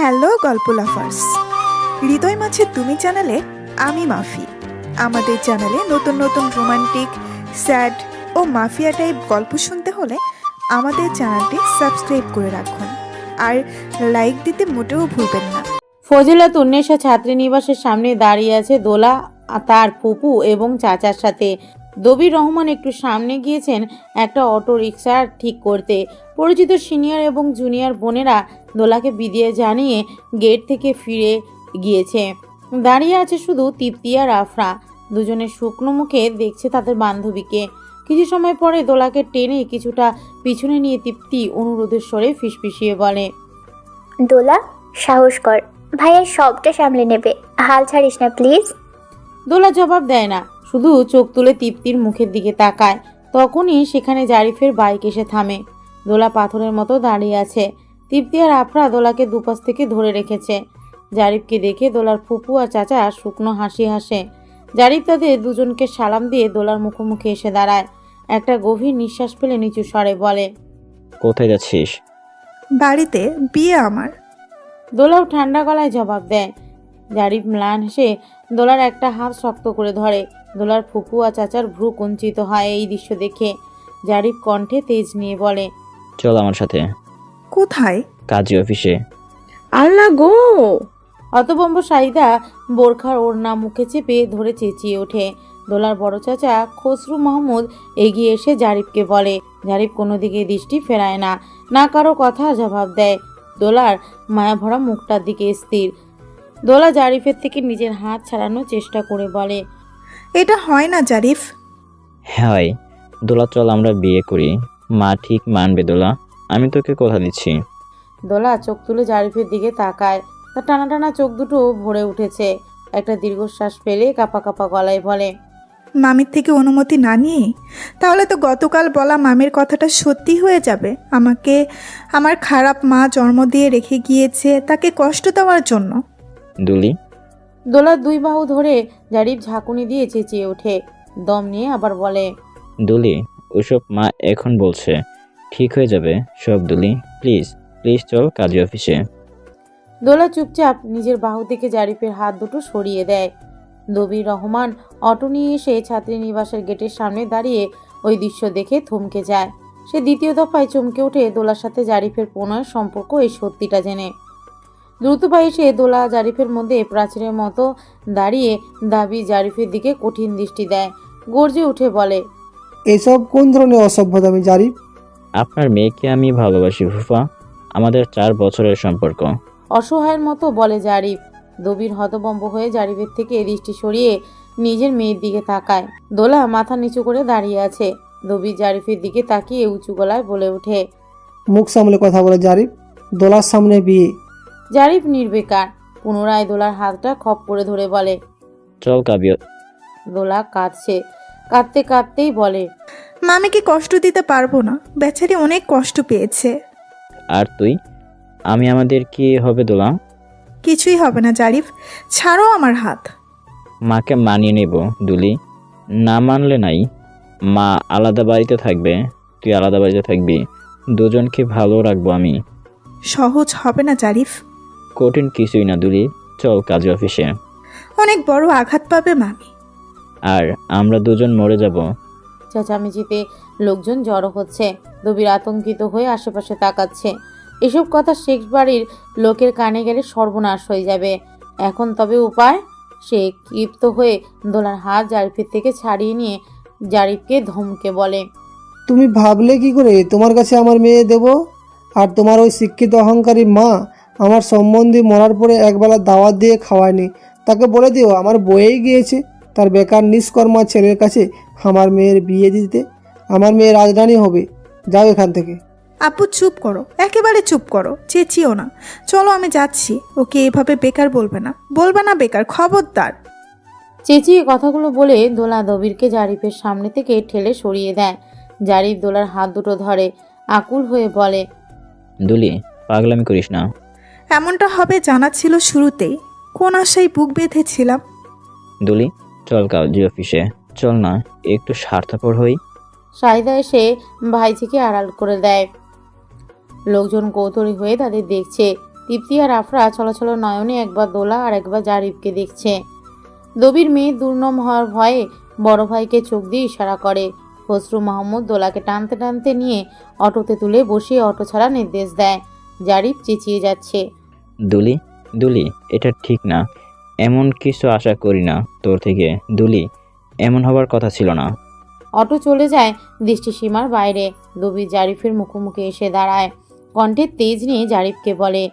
Hello, গল্প লাফার্স। হৃদয় মাছে তুমি চ্যানেলে আমি মাফি। আমাদের চ্যানেলে নতুন নতুন রোমান্টিক, স্যাড ও মাফিয়া টাইপ গল্প শুনতে হলে আমাদের চ্যানেলটি সাবস্ক্রাইব করে রাখুন। আর লাইক দিতে মোটেও ভুলবেন না। ফজিলাত উন্নেশা ছাত্রীনিবাসের সামনে দাঁড়িয়ে আছে দোলা, তার ফুপু এবং চাচার সাথে। দবির রহমান একটু সামনে গিয়েছেন একটা অটো রিক্সা ঠিক করতে। পরিচিত সিনিয়র এবং জুনিয়র বোনেরা দোলাকে বিদিয়ে জানিয়ে গেট থেকে ফিরে গিয়েছে। দাঁড়িয়ে আছে শুধু তৃপ্তি আর আফরা। দুজনে শুকনো মুখে দেখছে তাদের বান্ধবীকে। কিছু সময় পরে দোলাকে টেনে কিছুটা পিছনে নিয়ে তৃপ্তি অনুরোধের স্বরে ফিসফিসিয়ে বলে দোলা সাহস কর। ভাইয়া সবটা সামলে নেবে। হাল ছাড়িস না প্লিজ। দোলা জবাব দেয় না। শুধু চোখ তুলে তৃপ্তির মুখের দিকে তাকায় তখনই সেখানে জারিফের বাইক এসে থামে। দোলা পাথরের মতো দাঁড়িয়ে আছে। তৃপ্তি আর আফরা দোলাকে দুপাশ থেকে ধরে রেখেছে। জারিফকে দেখে দোলার ফুপু আর চাচা শুকনো হাসি হাসে। জারিফ তাদের দুজনকে সালাম দিয়ে দোলার মুখোমুখি এসে দাঁড়ায়। একটা গভীর নিঃশ্বাস ফেলে নিচু স্বরে বলে কোথায় যাচ্ছিস? বাড়িতে বিয়ে আমার। দোলাও ঠান্ডা গলায় জবাব দেয়। জারিফ ম্লান হেসে দোলার একটা হাত শক্ত করে ধরে। দোলার আর চাচার ভ্রু কুঞ্চিত হয় এই দৃশ্য দেখে। জারিফ কণ্ঠে তেজ নিয়ে বলে চল আমার সাথে। কোথায়? কাজী অফিসে। আল্লাহ গো! অতবম্ব সাইদা বোরখার ওড়না মুখে চেপে ধরে চেঁচিয়ে ওঠে। দোলার বড় চাচা খসরু মাহমুদ এগিয়ে এসে জারিফকে বলে জারিফ কোনো দিকে দৃষ্টি ফেরায় না না কারও কথা জবাব দেয়। দোলার মায়াভরা মুখটার দিকে স্থির। দোলা জারিফের থেকে নিজের হাত ছাড়ানোর চেষ্টা করে বলে এটা হয় না জারিফ। হয় দোলা চল আমরা বিয়ে করি। মা ঠিক মানবে দোলা। আমি তোকে কথা দিচ্ছি। দোলা চোখ তুলে জারিফের দিকে তাকায়। তার টানা টানা চোখ দুটো ভরে উঠেছে। একটা দীর্ঘশ্বাস ফেলে কাপা কাপা গলায় বলে মামির থেকে অনুমতি না নিয়ে? তাহলে তো গতকাল বলা মামির কথাটা সত্যি হয়ে যাবে। আমাকে আমার খারাপ মা জন্ম দিয়ে রেখে গিয়েছে তাকে কষ্ট দেওয়ার জন্য। দুলি দোলার দুই বাহু ধরে জারিফ ঝাঁকুনি দিয়ে চেঁচিয়ে ওঠে। দম নিয়ে আবার বলে দুলি ওসব মা এখন বলছে। ঠিক হয়ে যাবে সব দুলি। প্লিজ প্লিজ চল কাজী অফিসে। দোলা চুপচাপ নিজের বাহু থেকে জারিফের হাত দুটো সরিয়ে দেয়। দবির রহমান অটো নিয়ে এসে ছাত্রী নিবাসের গেটের সামনে দাঁড়িয়ে ওই দৃশ্য দেখে থমকে যায়। সে দ্বিতীয় দফায় চমকে ওঠে দোলার সাথে জারিফের প্রণয়ের সম্পর্ক এই সত্যিটা জেনে। দ্রুত পায়ে এসে দোলা জারিফের মধ্যে প্রাচীরের মতো দাঁড়িয়ে দাবি জারিফের দিকে কঠিন দৃষ্টি দেয়। গর্জে উঠে বলে এসব কোন ধরনের অসভ্যতামি জারিফ? আপনার মেয়েকে আমি ভালোবাসি ফুফা। আমাদের চার বছরের সম্পর্ক। অসহায়ের মতো বলে জারিফ। দবির হতবম্ব হয়ে জারিফের থেকে দৃষ্টি সরিয়ে নিজের মেয়ের দিকে তাকায়। দোলা মাথা নিচু করে দাঁড়িয়ে আছে। দবির জারিফের দিকে তাকিয়ে উঁচু গলায় বলে ওঠে মুখ সামলে কথা বলে জারিফ। দোলার সামনে বিয়ে। জারিফ নির্বেকার। পুনরায় দোলার হাতটা খপ করে ধরে বলে চল কাবি দোলা কাঁদছে। কাঁদতে কাঁদতেই বলে মামিকে কষ্ট দিতে পারব না। বেচারি অনেক কষ্ট পেয়েছে। আর তুই? আমি আমাদের কি হবে দোলা? কিছুই হবে না জারিফ। ছাড়ো আমার হাত। মাকে মানিয়ে নেব দুলি। না মানলে নাই। মা আলাদা বাড়িতে থাকবে তুই আলাদা বাড়িতে থাকবি। দুজনকে ভালো রাখব আমি। সহজ হবে না জারিফ। কঠিন কিছুই না দুলি চল কাজ অফিসে। অনেক বড় আঘাত পাবে মামি। আর আমরা দুজন মরে যাব। চেঁচামেচিতে লোকজন জড়ো হচ্ছে দবির আতঙ্কিত হয়ে আশেপাশে তাকাচ্ছে। এসব কথা শেখ বাড়ির লোকের কানে গেলে সর্বনাশ হয়ে যাবে। এখন তবে উপায়? সে ক্ষিপ্ত হয়ে দোলার হাত জারিফের থেকে ছাড়িয়ে নিয়ে জারিফকে ধমকে বলে তুমি ভাবলে কি করে? তোমার কাছে আমার মেয়ে দেব? আর তোমার ওই শিক্ষিত অহংকারী মা আমার সম্বন্ধী মরার পরে একবেলা দাওয়াত দিয়ে খাওয়ায়নি। তাকে বলে দিও আমার বয়েই গিয়েছে। তার বেকার নিষ্কর্মা ছেলের কাছে আমার মেয়ের বিয়ে দিতে আমার মেয়ে রাজধানী হবে। যাও এখান থেকে। আপু চুপ করো। একেবারে চুপ করো। চেঁচিও না। চলো আমি যাচ্ছি। ওকে এভাবে বেকার বলবে না। বলবে না বেকার খবরদার। চেঁচিয়ে কথাগুলো বলে দোলা দবিরকে জারিফের সামনে থেকে ঠেলে সরিয়ে দেয়। জারিফ দোলার হাত দুটো ধরে আকুল হয়ে বলে দুলি পাগলামি করিস না। এমনটা হবে জানা ছিল শুরুতেই কোন আশায় বুক বেঁধেছিলাম? দুলি চল কাজী অফিসে। চল না একটু স্বার্থপর হই। সাহিদা এসে ভাইজিকে আড়াল করে দেয়। লোকজন কৌতূহলী হয়ে তাদের দেখছে। তৃপ্তি আর আফরা চলাচল নয়নে একবার দোলা আর একবার জারিফকে দেখছে। দবির মেয়ে দুর্নম হওয়ার ভয়ে বড় ভাইকে চোখ দিয়ে ইশারা করে। খসরু মাহমুদ দোলাকে টানতে টানতে নিয়ে অটোতে তুলে বসিয়ে অটো ছাড়া নির্দেশ দেয়। জারিফ চেঁচিয়ে যাচ্ছে। দুলি দুলি এটা ঠিক না। এমন কিছু আশা করি না তোর থেকে দুলি এমন হবার কথা ছিল না। অটো চলে যায় দৃষ্টিসীমার বাইরে। দবি জারিফের মুখোমুখি এসে দাঁড়ায়। কণ্ঠের তেজ নিয়ে জারিফকে বলে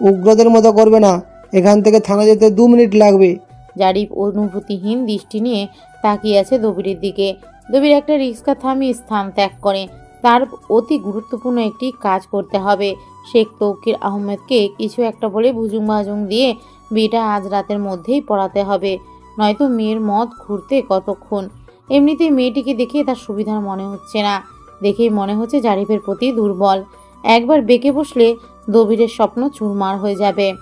উগ্রদের মতো করবে না। এখান থেকে থানা যেতে দু মিনিট লাগবে। জারিফ অনুভূতিহীন দৃষ্টি নিয়ে তাকিয়ে আছে দবিরের দিকে। দবির একটা রিক্সা থামিয়ে স্থান ত্যাগ করে। তার অতি গুরুত্বপূর্ণ একটি কাজ করতে হবে। শেখ তৌকির আহমেদকে কিছু একটা বলে ভুজুং ভাজুং দিয়ে বিয়েটা আজ রাতের মধ্যেই পড়াতে হবে। নয়তো মেয়ের মত ঘুরতে কতক্ষণ? এমনিতেই মেয়েটিকে দেখে তার সুবিধার মনে হচ্ছে না। দেখেই মনে হচ্ছে জারিফের প্রতি দুর্বল। একবার বেঁকে বসলে দবিরের স্বপ্ন চুরমার হয়ে যাবে।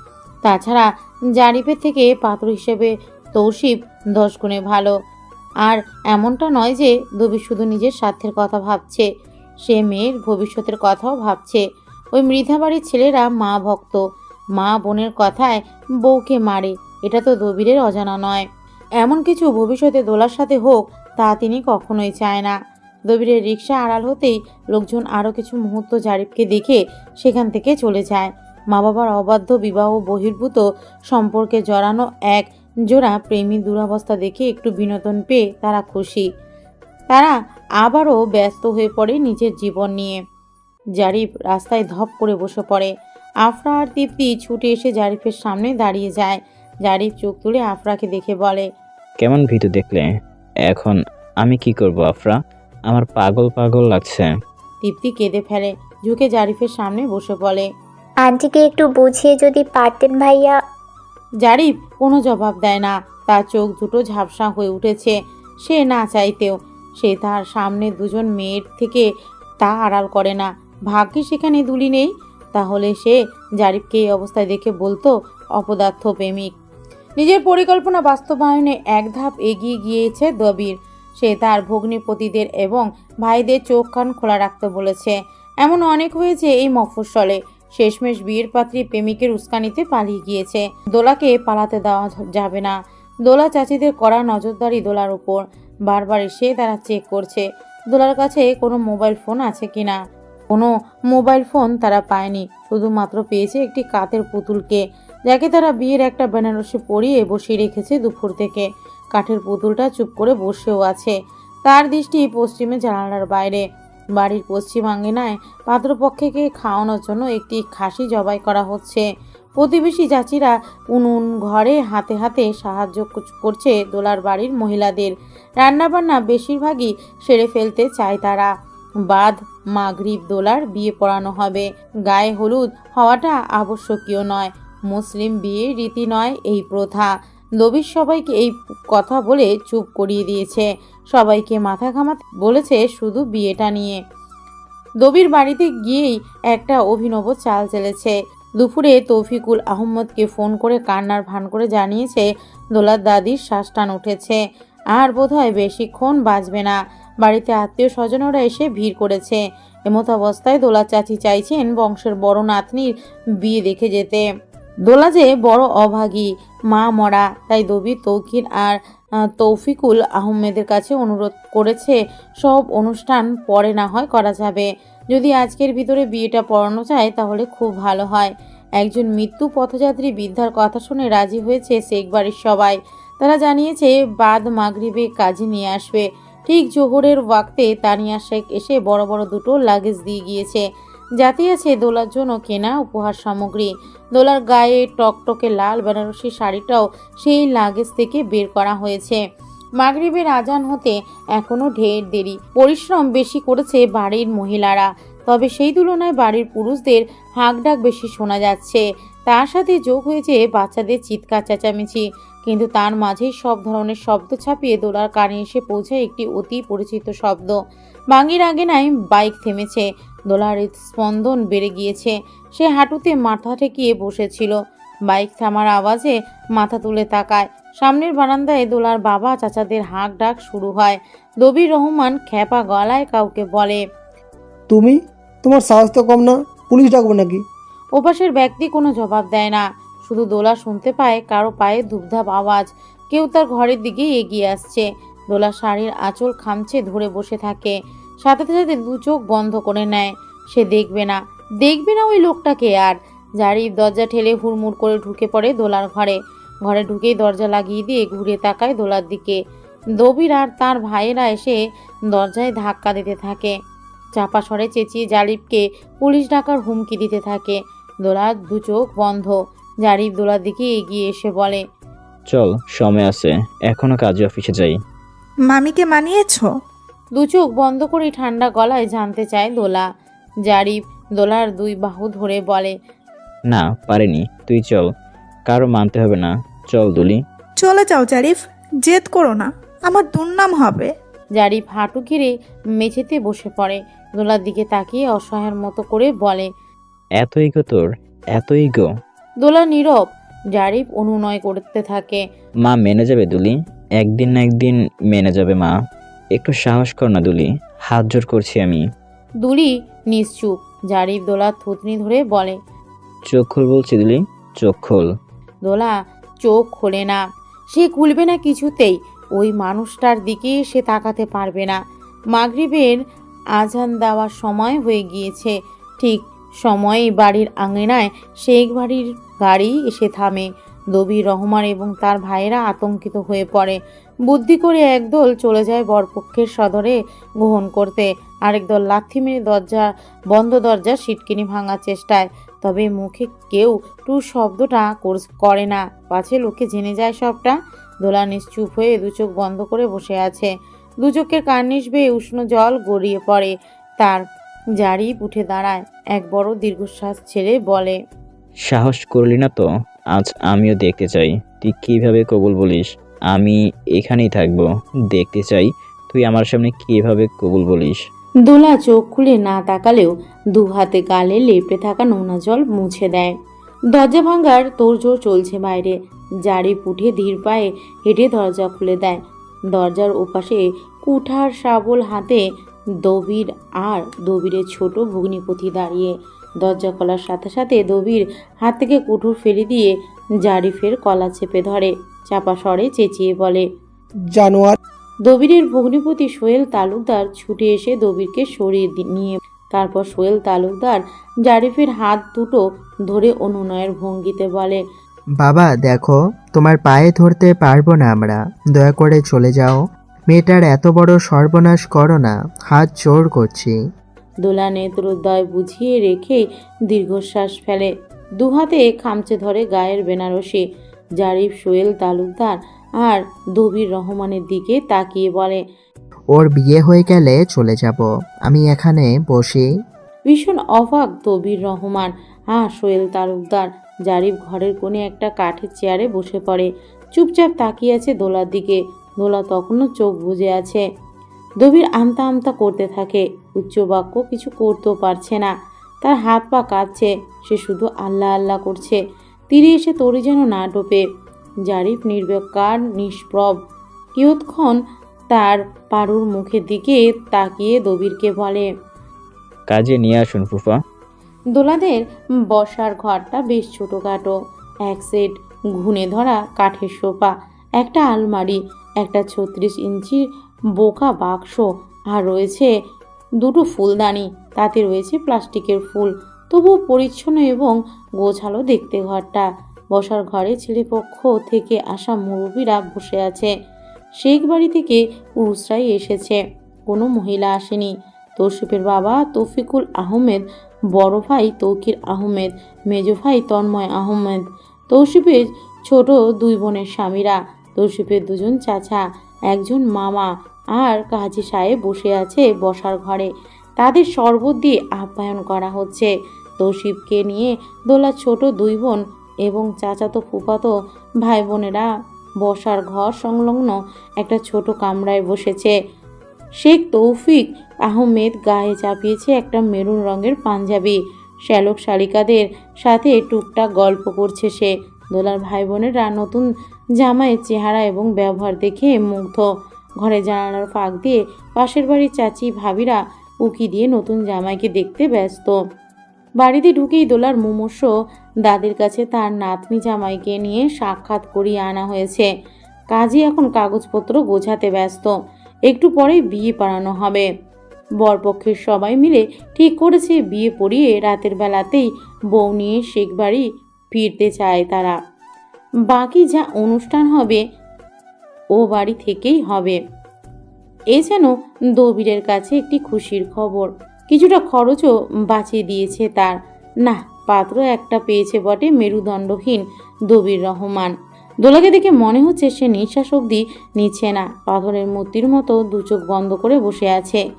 তাছাড়া জারিফের থেকে পাত্র হিসেবে তৌসিফ দশ গুণে ভালো। আর এমনটা নয় যে দবি শুধু নিজের স্বার্থের কথা ভাবছে, সে মেয়ের ভবিষ্যতের কথাও ভাবছে। ওই মৃধাবাড়ির ছেলেরা মা ভক্ত। মা বোনের কথায় বউকে মারে, এটা তো দবিরের অজানা নয়। এমন কিছু ভবিষ্যতে দোলার সাথে হোক, তা তিনি কখনোই চায় না। দবিরের রিক্সা আড়াল হতেই লোকজন আরও কিছু মুহূর্ত জারিফকে দেখে সেখান থেকে চলে যায়। মা বাবার অবাধ্য বিবাহ বহির্ভূত সম্পর্কে জড়ানো এক জোড়া প্রেমী দুরবস্থা দেখে একটু বিনোদন পেয়ে তারা খুশি। তারা আবারও ব্যস্ত হয়ে পড়ে নিজের জীবন নিয়ে। জারিফ রাস্তায় ধপ করে বসে পড়ে। আফরা আর তৃপ্তি ছুটে এসে জারিফের সামনে দাঁড়িয়ে যায়। জারিফ চোখ তুলে আফরাকে দেখে বলে কেমন ভীতু দেখলে? এখন আমি কি করব আফরা? আমার পাগল পাগল লাগছে। তৃপ্তি কেঁদে ফেলে ঝুঁকে জারিফের সামনে বসে বলে আন্টিকে একটু বুঝিয়ে যদি পারতেন ভাইয়া। জারিফ কোনো জবাব দেয় না। তার চোখ দুটো ঝাপসা হয়ে উঠেছে সে না চাইতেও। সে তার সামনে দুজন মেয়ের থেকে তা আড়াল করে না। ভাগ্যে সেখানে দুলি নেই, তাহলে সে জারিফকে এই অবস্থায় দেখে বলতো, অপদার্থ প্রেমিক। নিজের পরিকল্পনা বাস্তবায়নে এক ধাপ এগিয়ে গিয়েছে দবির। সে তার ভগ্নিপতিদের এবং ভাইদের চোখ কান খোলা রাখতে বলেছে, এমন অনেক হয়েছে এই মফস্বলে। শেষমেশ বিয়ের পাত্রী প্রেমিকের উস্কানিতে পালিয়ে গিয়েছে। দোলাকে পালাতে দেওয়া যাবে না। দোলা চাচিদের করা নজরদারি দোলার উপর। বারবার এসে তারা চেক করছে। দোলার কাছে কোনো মোবাইল ফোন আছে কিনা? কোনো মোবাইল ফোন তারা পায়নি। শুধুমাত্র পেয়েছে একটি কাতের পুতুলকে, যাকে তারা বিয়ের একটা বেনারসি পরিয়ে বসিয়ে রেখেছে দুপুর থেকে। কাঠের পুতুলটা চুপ করে বসেও আছে। তার দৃষ্টি পশ্চিমে জানালার বাইরে। বাড়ির পশ্চিম আঙ্গিনায় পাত্রপক্ষকে খাওয়ানোর জন্য একটি খাসি জবাই করা হচ্ছে। প্রতিবেশী চাচিরা উনুন ঘরে হাতে হাতে সাহায্য কর- করছে দোলার বাড়ির মহিলাদের। রান্নাবান্না বেশিরভাগই সেরে ফেলতে চায় তারা। বাদ মাগরিব দোলার বিয়ে পড়ানো হবে। গায়ে হলুদ হওয়াটা আবশ্যকীয় নয়। মুসলিম বিয়ের রীতি নয় এই প্রথা। নবীর সবাইকে এই কথা বলে চুপ করিয়ে দিয়েছে। সবাইকে মাথা ঘামাতে বলেছে শুধু বিয়েটা নিয়ে। দবির বাড়িতে গিয়েই একটা অভিনব চাল চেলেছে। দুপুরে তৌফিকুল আহমদকে ফোন করে কান্নার ভান করে জানিয়েছে, দোলার দাদির শ্বাসটান উঠেছে। আর বোধহয় বেশিক্ষণ বাঁচবে না। বাড়িতে আত্মীয় স্বজনরা এসে ভিড় করেছে। এমত অবস্থায় দোলা চাচি চাইছেন বংশের বড় নাতনির বিয়ে দেখে যেতে। দোলা যে বড় অভাগী, মা মরা, তাই দবি তৌকির আর তৌফিকুল আহমেদের কাছে অনুরোধ করেছে, সব অনুষ্ঠান পরে না হয় করা যাবে। যদি আজকের ভিতরে বিয়েটা পড়ানো যায়, তাহলে খুব ভালো হয়। একজন মৃত্যু পথযাত্রী বৃদ্ধার কথা শুনে রাজি হয়েছে শেখ বাড়ির সবাই। তারা জানিয়েছে, বাদ মাগরিবে কাজে নিয়ে আসবে। ঠিক জোহরের ওয়াক্তে তানিয়া শেখ এসে বড় বড় দুটো লাগেজ দিয়ে গিয়েছে। যাতে আছে দোলার জন্য কেনা উপহার সামগ্রী। দোলার গায়ে টকটকে লাল বেনারসি শাড়িটাও সেই লাগেজ থেকে বের করা হয়েছে। মাগরিবের আজান হতে এখনও ঢের দেরি। পরিশ্রম বেশি করেছে বাড়ির মহিলারা। তবে সেই তুলনায় বাড়ির পুরুষদের হাঁকডাক বেশি শোনা যাচ্ছে। তার সাথে যোগ হয়েছে বাচ্চাদের চিৎকার, চেঁচামেচি। কিন্তু তার মাঝেই সব ধরনের শব্দ ছাপিয়ে দোলার কানে এসে পৌঁছায় একটি অতি পরিচিত শব্দ। বাঙ্গির আগে নাই বাইক থেমেছে। দোলার স্পন্দন বেড়ে গিয়েছে। সে হাঁটুতে মাথা ঠেকিয়ে বসেছিল। বাইক থামার আওয়াজে মাথা তুলে তাকায়। সামনের বারান্দায় দোলার বাবা চাচাদের হাঁক ডাক শুরু হয়। দবির রহমান খ্যাপা গলায় কাউকে বলে তুমি? তোমার সাহস তো কম না? পুলিশ ডাকবো নাকি? ওপাশের ব্যক্তি কোনো জবাব দেয় না। শুধু দোলা শুনতে পায়, কারও পায়ে ধুপধাপ আওয়াজ। কেউ তার ঘরের দিকে এগিয়ে আসছে। দোলা শাড়ির আঁচল খামছে ধরে বসে থাকে। সাথে সাথে দু চোখ বন্ধ করে নেয়। সে দেখবে না। দেখবে না ওই লোকটাকে আর? জারিফ দরজা ঠেলে হুড়মুড় করে ঢুকে পড়ে দোলার ঘরে। ঘরে ঢুকেই দরজা লাগিয়ে দিয়ে ঘুরে তাকায় দোলার দিকে। দবির আর তার ভাইয়েরা এসে দরজায় ধাক্কা দিতে থাকে। চাপা স্বরে চেঁচিয়ে জারিফকে পুলিশ ডাকার হুমকি দিতে থাকে। দোলার দু চোখ বন্ধ। জারিফ দোলার দিকে এগিয়ে এসে বলে চল সময় আছে। এখনও কাজে অফিসে যাই। মামিকে মানিয়েছো? দু চোখ বন্ধ করে ঠান্ডা গলায় জানতে চায় দোলা। জারিফ দোলার দুই বাহু ধরে বলে না পারিনি। তুই চল। কারও মানতে হবে না। চল দুলি। চলে যাও জারিফ। জেদ করো না। আমার দুর্নাম হবে। জারিফ হাঁটু ঘিরে মেঝেতে বসে পড়ে। দোলার দিকে তাকিয়ে অসহায়ের মতো করে বলে এত ইগো তোর। এত ইগো দোলা নীরব জারিফ অনুনয় করতে থাকে। মা মেনে যাবে দুলি? একদিন না একদিন মেনে যাবে মা। একটু সাহস কর না দুলি হাত জোর করছি আমি। দুলি নিশ্চুপ জারিফ দোলার থুতনি ধরে বলে চোখ খোল বলছি দুলি চোখ খোল। দোলা চোখ খোলে না সে খুলবে না কিছুতেই ওই মানুষটার দিকে সে তাকাতে পারবে না। মাগরিবের আজান দেওয়ার সময় হয়ে গিয়েছে ঠিক সময়ে বাড়ির আঙিনায় শেখ বাড়ির গাড়ি এসে থামে। দবির রহমান এবং তার ভাইয়েরা আতঙ্কিত হয়ে পড়ে। বুদ্ধি করে একদল চলে যায় বরপক্ষের সদরে গ্রহণ করতে। আরেক দল লাথি মেরে দরজা, বন্ধ দরজা সিটকিনি ভাঙার চেষ্টায়। তবে মুখে কেউ টু শব্দটা করে না। পাছে লোকে জেনে যায় সবটা। দোলা নিশ্চুপ হয়ে দুচোখ বন্ধ করে বসে আছে। দুচোখের কার্নিশ বেয়ে উষ্ণ জল গড়িয়ে পড়ে। তার জারি উঠে দাঁড়ায়। এক বড় দীর্ঘশ্বাস ছেড়ে বলে সাহস করলি না তো? আজ আমিও দেখতে চাই। তুই কীভাবে কবুল বলিস? আমি এখানেই থাকব। দেখতে চাই তুই আমার সামনে কীভাবে কবুল বলিস। দোলা চোখ খুলে না তাকালেও দু হাতে গালে লেপটে থাকা নোনা জল মুছে দেয়। দরজা ভাঙার তোড়জোড় চলছে বাইরে। জারি পুঠে ধীর পায়ে হেঁটে দরজা খুলে দেয়। দরজার ওপাশে কুঠার শাবল হাতে দবির আর দবিরের ছোট ভগ্নিপতি দাঁড়িয়ে দরজা খোলার সাথে সাথে দবির হাত থেকে কুঠুর ফেলে দিয়ে জারিফের কলা চেপে ধরে চাপা স্বরে চেঁচিয়ে বলে জানোয়ার। দবিরের ভগ্নিপতি সোহেল তালুকদার ছুটে এসে দবিরকে সরিয়ে দি- নিয়ে তারপর সোহেল তালুকদার জারিফের হাত দুটো ধরে অনুনয়ের ভঙ্গিতে বলে বাবা দেখো তোমার পায়ে ধরতে পারব না আমরা দয়া করে চলে যাও। মেয়েটার এত বড় সর্বনাশ করো না হাত জোর করছি। দোলা নেত্রোদয় বুঝিয়ে রেখে দীর্ঘশ্বাস ফেলে। দুহাতে খামচে ধরে গায়ের বেনারসি। জারিফ সোহেল তালুকদার আর দবির রহমানের দিকে তাকিয়ে বলে ওর বিয়ে হয়ে গেলে চলে যাব। আমি এখানে বসি। ভীষণ অবাক দবির রহমান। হ্যাঁ সোহেল তালুকদার। জারিফ ঘরের কোণে একটা কাঠের চেয়ারে বসে পড়ে। চুপচাপ তাকিয়ে আছে দোলার দিকে। দোলা তখনও চোখ বুজে আছে। দবির আমতা আমতা করতে থাকে। উচ্চ বাক্য কিছু করতেও পারছে না। তার হাত পা কাঁদছে সে শুধু আল্লাহ আল্লাহ করছে। তীরে এসে তরি যেন না ডোপে জারিফ নির্বেকার নিষ্প্রব কিয়ৎক্ষণ তার পারুর মুখের দিকে তাকিয়ে দবিরকে বলে কাজে নিয়ে আসুন ফুফা। দোলাদের বসার ঘরটা বেশ ছোটোখাটো। এক সেট ঘুনে ধরা কাঠের সোফা একটা আলমারি একটা ছত্রিশ ইঞ্চির বোকা বাক্স। আর রয়েছে দুটো ফুলদানি, তাতে রয়েছে প্লাস্টিকের ফুল। তবুও পরিচ্ছন্ন এবং গোছালো দেখতে ঘরটা। বসার ঘরে ছেলেপক্ষ থেকে আসা মুরব্বীরা বসে আছে। শেখ বাড়ি থেকে পুরুষরাই এসেছে। কোনো মহিলা আসেনি। তৌসিফের বাবা তৌফিকুল আহমেদ, বড় ভাই তৌকির আহমেদ, মেজ ভাই তন্ময় আহমেদ। তৌসিফের ছোট দুই বোনের স্বামীরা। তৌসিফের দুজন চাচা, একজন মামা। আর কাজী সাহেব বসে আছে বসার ঘরে। তাদের শরবত দিয়ে আপ্যায়ন করা হচ্ছে। তৌসিফকে নিয়ে দোলা ছোট দুই বোন এবং চাচাতো ফুফাতো ভাই বোনেরা বসার ঘর সংলগ্ন একটা ছোট কামরায় বসেছে। শেখ তৌফিক আহমেদ গায়ে চাপিয়েছে একটা মেরুন রঙের পাঞ্জাবি। শ্যালক শালিকাদের সাথে টুকটাক গল্প করছে সে। দোলার ভাই বোনেরা নতুন জামাইয়ের চেহারা এবং ব্যবহার দেখে মুগ্ধ। ঘরে জানালার ফাঁক দিয়ে পাশের বাড়ির চাচি ভাবিরা উকি দিয়ে নতুন জামাইকে দেখতে ব্যস্ত। বাড়িতে ঢুকেই দোলার মুমূর্ষ দাদির কাছে তার নাতনি জামাইকে নিয়ে সাক্ষাৎ করিয়ে আনা হয়েছে। কাজী এখন কাগজপত্র গোছাতে ব্যস্ত। একটু পরেই বিয়ে পড়ানো হবে। বরপক্ষের সবাই মিলে ঠিক করেছে বিয়ে পড়িয়ে রাতের বেলাতেই বউ নিয়ে শেখ বাড়ি ফিরতে চায় তারা। বাকি যা অনুষ্ঠান হবে ও বাড়ি থেকেই হবে। এ যেন দবিরের কাছে একটি খুশির খবর। কিছুটা খরচও বাঁচিয়ে দিয়েছে তার। না, পাত্র একটা পেয়েছে বটে মেরুদণ্ডহীন দবির রহমান। দোলাকে দেখে মনে হচ্ছে সে নিঃশ্বাস অবধি নিচ্ছে না। পাথরের মূর্তির মতো দু চোখ বন্ধ করে বসে আছে।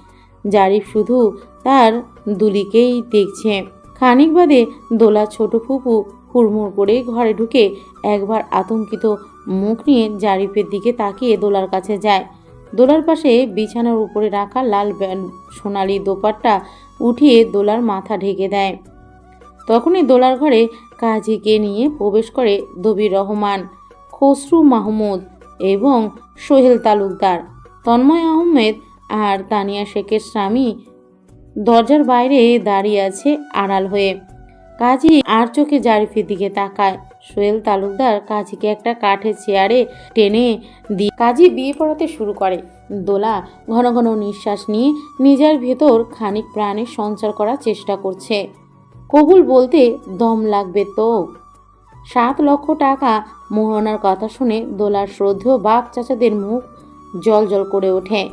জারিফ শুধু তার দুলিকেই দেখছে। খানিক বাদে দোলা ছোট ফুপু হুড়মুড় করে ঘরে ঢুকে একবার আতঙ্কিত মুখ নিয়ে জারিফের দিকে তাকিয়ে দোলার কাছে যায়। দোলার পাশে বিছানার উপরে রাখা লাল সোনালি দোপাট্টা উঠিয়ে দোলার মাথা ঢেকে দেয়। তখনই দোলার ঘরে কাজীকে নিয়ে প্রবেশ করে দবির রহমান, খসরু মাহমুদ এবং সোহেল তালুকদার, তন্ময় আহমেদ আর তানিয়া শেখের স্বামী দরজার বাইরে দাঁড়িয়ে আছে আড়াল হয়ে। কাজী আর চোখে জারিফের দিকে তাকায়। সোহেল তালুকদার কাজীকে একটা কাঠের চেয়ারে টেনে দিয়ে কাজী বিয়ে পড়াতে শুরু করে। দোলা ঘন ঘন নিঃশ্বাস নিয়ে নিজের ভেতর খানিক প্রাণের সঞ্চার করার চেষ্টা করছে। কবুল বলতে দম লাগবে তো। সাত লক্ষ টাকা মোহনার কথা শুনে দোলার শ্রদ্ধেয় বাপ চাচাদের মুখ জল জল করে ওঠে।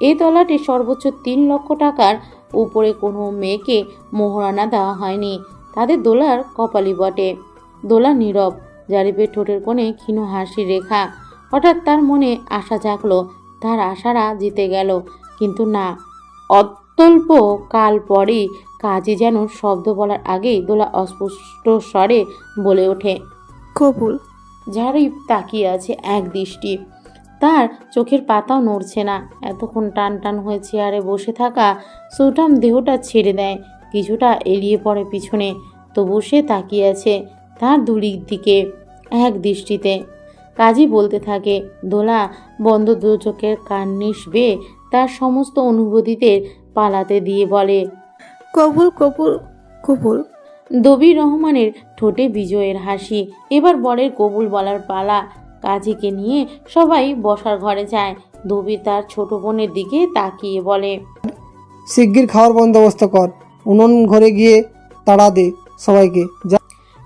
এই তলাটি সর্বোচ্চ তিন লক্ষ টাকার। উপরে কোনো মেয়েকে মোহরানা দেওয়া হয়নি। তাদের দোলার কপালি বটে। দোলা নীরব। জারিফের ঠোঁটের কোণে ক্ষীণ হাসি রেখা। হঠাৎ তার মনে আশা জাগলো তার আশারা জিতে গেল। কিন্তু না অত্যল্প কাল পরেই কাজী যেন শব্দ বলার আগেই দোলা অস্পষ্ট স্বরে বলে ওঠে কবুল। জারিফ তাকিয়ে আছে এক দৃষ্টি। তার চোখের পাতাও নড়ছে না। এতক্ষণ টান টান হয়ে চেয়ারে বসে থাকা সুঠাম দেহটা ছেড়ে দেয়। কিছুটা এড়িয়ে পড়ে পিছনে তবু সে তাকিয়ে আছে। তার দুলির দিকে এক দৃষ্টিতে কাজী বলতে থাকে দোলা বন্ধ দু চোখের কান্নিস বেয়ে তার সমস্ত অনুভূতিদের পালাতে দিয়ে বলে। কবুল কবুল কবুল। দবির রহমানের ঠোঁটে বিজয়ের হাসি। এবার বরের কবুল বলার পালা কাজীকে নিয়ে সবাই বসার ঘরে যায়। দবির তার ছোট বোনের দিকে তাকিয়ে বলে শিগগির খাওয়ার বন্দোবস্ত কর। উনুন ঘরে গিয়ে তাড়া দে সবাইকে। যা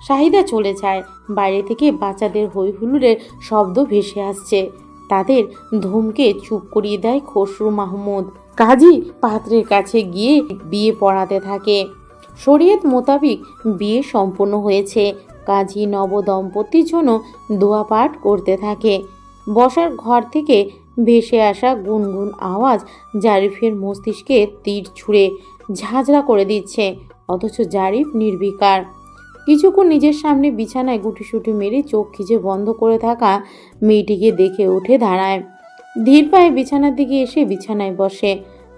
শাহিদা চলে যায়। বাইরে থেকে বাচ্চাদের হই হুল্লোড়ের শব্দ ভেসে আসছে। তাদের ধমকে চুপ করিয়ে দেয় খসরু মাহমুদ। কাজী পাত্রের কাছে গিয়ে বিয়ে পড়াতে থাকে। শরীয়ত মোতাবিক বিয়ে সম্পন্ন হয়েছে। কাজী নব দম্পতির জন্য দোয়া পাঠ করতে থাকে। বসার ঘর থেকে ভেসে আসা গুনগুন আওয়াজ জারিফের মস্তিষ্কে তীর ছুঁড়ে ঝাঁঝরা করে দিচ্ছে। অথচ জারিফ নির্বিকার। কিছুক্ষণ নিজের সামনে বিছানায় গুটিসুটি মেরে চোখ খিচে বন্ধ করে থাকা মেয়েটিকে দেখে উঠে দাঁড়ায়। ধীর পায়ে বিছানার দিকে এসে বিছানায় বসে।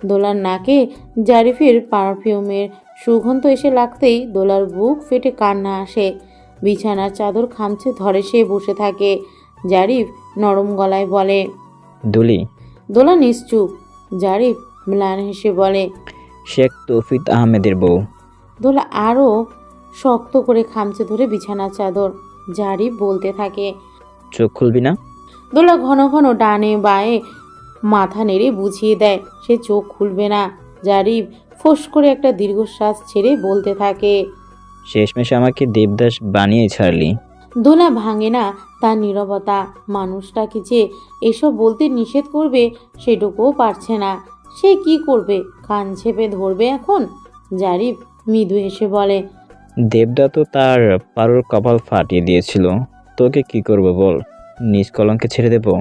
দোলার নাকে জারিফের পারফিউমের সুগন্ধ এসে লাগতেই দোলার বুক ফেটে কান্না আসে। বিছানার চাদর খামচে ধরে সে বসে থাকে। জারিফ নরম গলায় বলে দুলি। দোলা নিশ্চুপ। জারিফ ম্লান হেসে বলে শেখ তৌফিক আহমেদের বউ। দোলা আরও শক্ত করে খামচে ধরে বিছানার চাদর জারিফ বলতে থাকে। চোখ খুলবি না? দোলা ঘন ঘন ডানে বায়ে মাথা নেড়ে বুঝিয়ে দেয় সে চোখ খুলবে না। জারিফ ফোঁস করে একটা দীর্ঘশ্বাস ছেড়ে বলতে থাকে। শেষমেশ আমাকে দেবদাস বানিয়ে ছাড়লি। দোলা ভাঙে না তার নীরবতা। মানুষটাকে যে এসব বলতে নিষেধ করবে সেটুকুও পারছে না। সে কি করবে? কান ছেপে ধরবে এখন? জারিফ মৃদু এসে বলে দেবদা তো তার পারোর কপাল ফাটিয়ে দিয়েছিল। তোকে কি করব বল? নিজ কলঙ্কে ছেড়ে দেবো?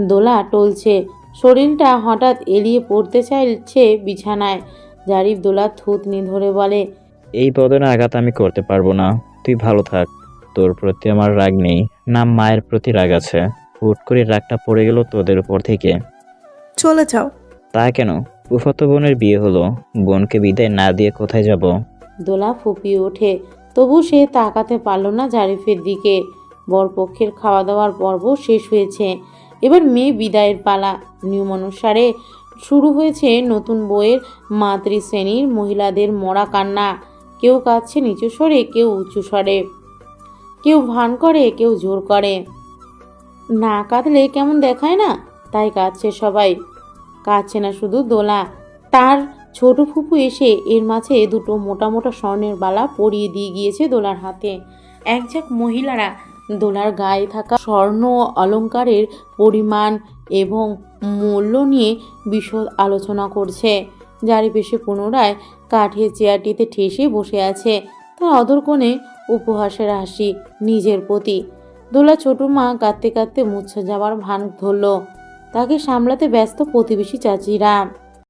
দোলা টলছে। শরীরটা হঠাৎ এলিয়ে পড়তে চাইছে বিছানায়। জারিফ দোলা থুতনি ধরে বলে এই বদনে আঘাত আমি করতে পারব না। তুই ভালো থাক। তোর প্রতি আমার রাগ নেই। না মায়ের প্রতি রাগ আছে। হুট করে রাগটা পড়ে গেল তোদের উপর থেকে। চলে যাও। তা কেন? ফুফাতো বোনের বিয়ে হলো। বোনকে বিদায় না দিয়ে কোথায় যাব? দোলা ফুপিয়ে ওঠে। তবু সে তাকাতে পারল না জারিফের দিকে। বরপক্ষের খাওয়া দাওয়ার পর্ব শেষ হয়েছে। এবার মেয়ে বিদায়ের পালা। নিয়ম অনুসারে শুরু হয়েছে নতুন বইয়ের মাতৃশ্রেণীর মহিলাদের মরা কান্না। কেউ কাঁদছে নিচু স্বরে, কেউ উঁচু স্বরে। কেউ ভান করে, কেউ জোর করে। না কাঁদলে কেমন দেখায় না? তাই কাঁদছে সবাই। কাঁদছে না শুধু দোলা। তার ছোট ফুপু এসে এর মাঝে দুটো মোটা মোটা স্বর্ণের বালা পরিয়ে দিয়ে গিয়েছে দোলার হাতে। একঝাক মহিলারা দোলার গায়ে থাকা স্বর্ণ অলংকারের পরিমাণ এবং মূল্য নিয়ে বিশদ আলোচনা করছে। যারি পেশে পুনরায় কাঠের চেয়ারটিতে ঠেসে বসে আছে তার অদর কোণে উপহাসের হাসি নিজের প্রতি। দোলা ছোট মা কাঁদতে কাঁদতে মুছে যাওয়ার ভান ধরল। তাকে সামলাতে ব্যস্ত প্রতিবেশী চাচিরা।